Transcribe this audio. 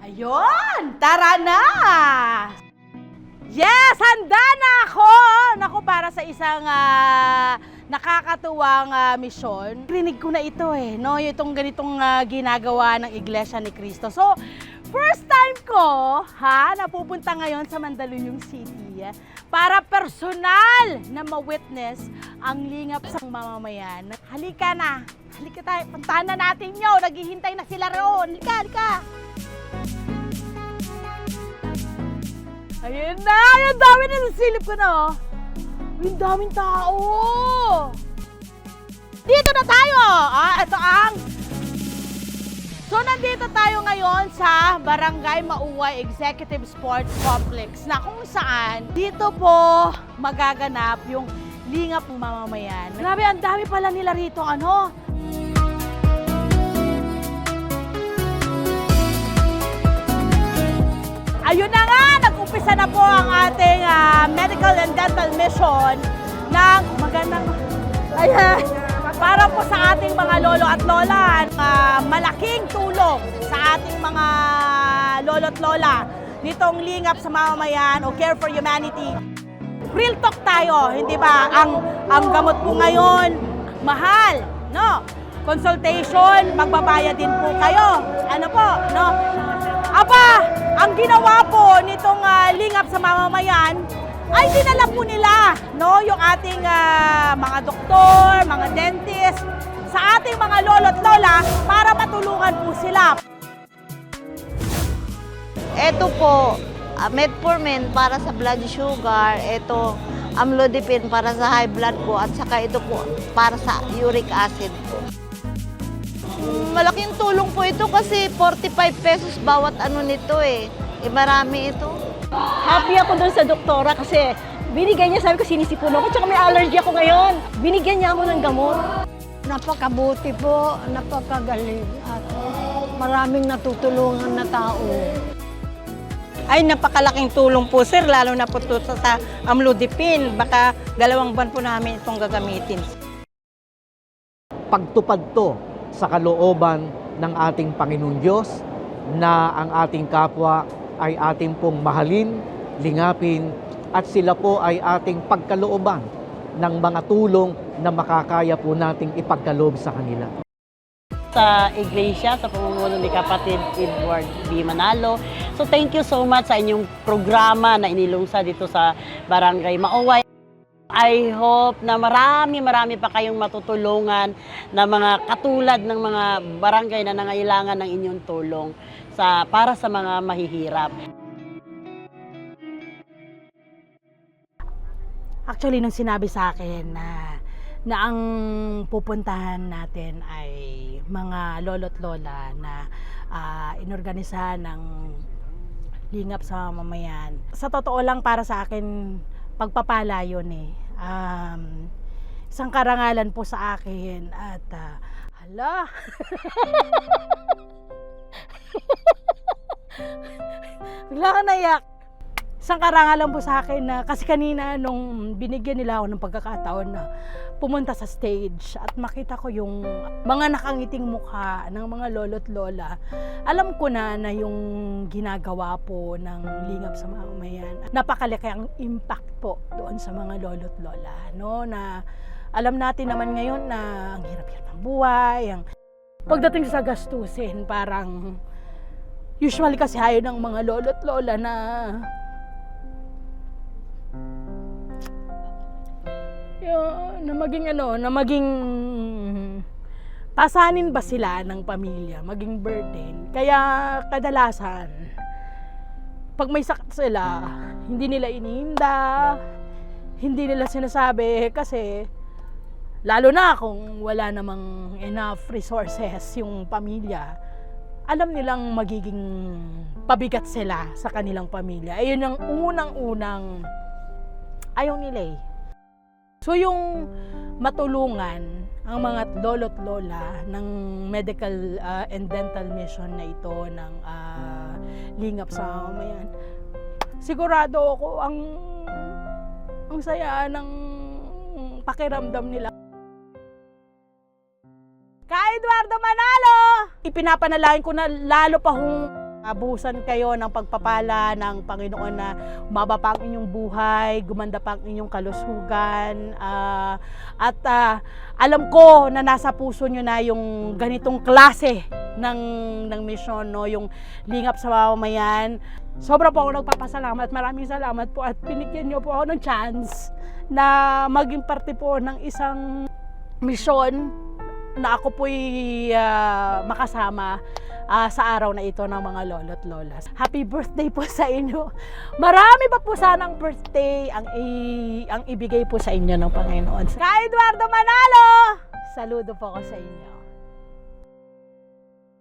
Ayun! Tara na! Yes! Handa na ako! Naku, para sa isang ah, nakakatuwang ah, misyon. Rinig ko na ito eh, no? Itong ganitong ah, ginagawa ng Iglesia ni Cristo. So, first time ko, ha, napupunta ngayon sa Mandaluyong City ah, para personal na ma-witness ang lingap sa mamamayan. Halika na! Halika tayo, puntahan na natin yun! Naghihintay na sila roon! Halika, halika! Ayun na! Ang dami na nasilip ko na oh. Ang daming tao! Dito na tayo! Ah, ito ang... So, nandito tayo ngayon sa Barangay Mauway Executive Sports Complex na kung saan dito po magaganap yung lingap ng mamamayan. Grabe, ang dami pala nila rito, ano? Ayun na nga, nag-umpisa dental mission ng magandang ayan, para po sa ating mga lolo at lola. ah, malaking tulong sa ating mga lolo at lola nitong lingap sa mamamayan o Care for Humanity. Real talk tayo, hindi ba? Ang ang gamot po ngayon, mahal, no? Consultation, magbabayad din po kayo. Ano po, no? Aba, ang ginawa po nitong ah, lingap sa mamamayan ay dinala po nila, no, yung ating ah, mga doktor, mga dentist sa ating mga lolo't lola para matulungan po sila. Ito po, ah, metformin para sa blood sugar. Ito, amlodipine para sa high blood po. At saka ito po para sa uric acid po. Malaking tulong po ito kasi 45 pesos bawat ano nito eh. Eh marami ito. Happy ako doon sa doktora kasi binigyan niya, sabi ko sinisipon ako, tsaka may allergy ako ngayon. Binigyan niya ako ng gamot. Napakabuti po, napakagaling at maraming natutulungan na tao. Ay, napakalaking tulong po sir, lalo na po to sa, sa amlodipine. Baka dalawang buwan po namin itong gagamitin. pagtupad to sa kalooban ng ating Panginoon Diyos na ang ating kapwa ay ating pong mahalin, lingapin at sila po ay ating pagkalooban ng mga tulong na makakaya po nating ipagkaloob sa kanila. sa iglesia sa pamumuno ni kapatid Edward B. Manalo. So thank you so much sa inyong programa na inilungsa dito sa Barangay Maoway. I hope na marami marami pa kayong matutulungan na mga katulad ng mga barangay na nangailangan ng inyong tulong sa para sa mga mahihirap. Actually, nung sinabi sa akin na na ang pupuntahan natin ay mga lolo't lola na ah, inorganisa ng lingap sa mamamayan. Sa totoo lang para sa akin, pagpapala yun eh. Um, isang karangalan po sa akin at ah, hala. Bigla ka naiyak isang karangalan po sa akin na kasi kanina nung binigyan nila ako ng pagkakataon na pumunta sa stage at makita ko yung mga nakangiting mukha ng mga lolo't lola, alam ko na na yung ginagawa po ng lingap sa mamamayan. Napakalaki ang impact po doon sa mga lolo't lola, no? Na alam natin naman ngayon na ang hirap-hirap ng buhay, ang pagdating sa gastusin, parang usually kasi hayo ng mga lolo't lola na yun, na maging ano, na maging pasanin ba sila ng pamilya, maging burden. Kaya kadalasan, pag may sakit sila, hindi nila iniinda, hindi nila sinasabi kasi lalo na kung wala namang enough resources yung pamilya, alam nilang magiging pabigat sila sa kanilang pamilya. Ayun ang unang-unang ayaw nila eh. So yung matulungan ang mga lolo't lola ng medical uh, and dental mission na ito ng uh, lingap sa mamayan. Sigurado ako ang ang saya ng pakiramdam nila. Eduardo Manalo! Ipinapanalangin ko na lalo pa hong Abusan kayo ng pagpapala ng Panginoon na umaba pa ang inyong buhay, gumanda pa ang inyong kalusugan. ah, at ah, alam ko na nasa puso nyo na yung ganitong klase ng, ng mission, no? yung lingap sa mamamayan. Sobra po ako nagpapasalamat. Maraming salamat po at pinigyan nyo po ako ng chance na maging parte po ng isang mission na ako po'y ah, makasama ah, sa araw na ito ng mga lolo't lolas. Happy birthday po sa inyo. Marami pa po sanang birthday ang, i- ang ibigay po sa inyo ng Panginoon. Ka Eduardo Manalo! Saludo po ako sa inyo.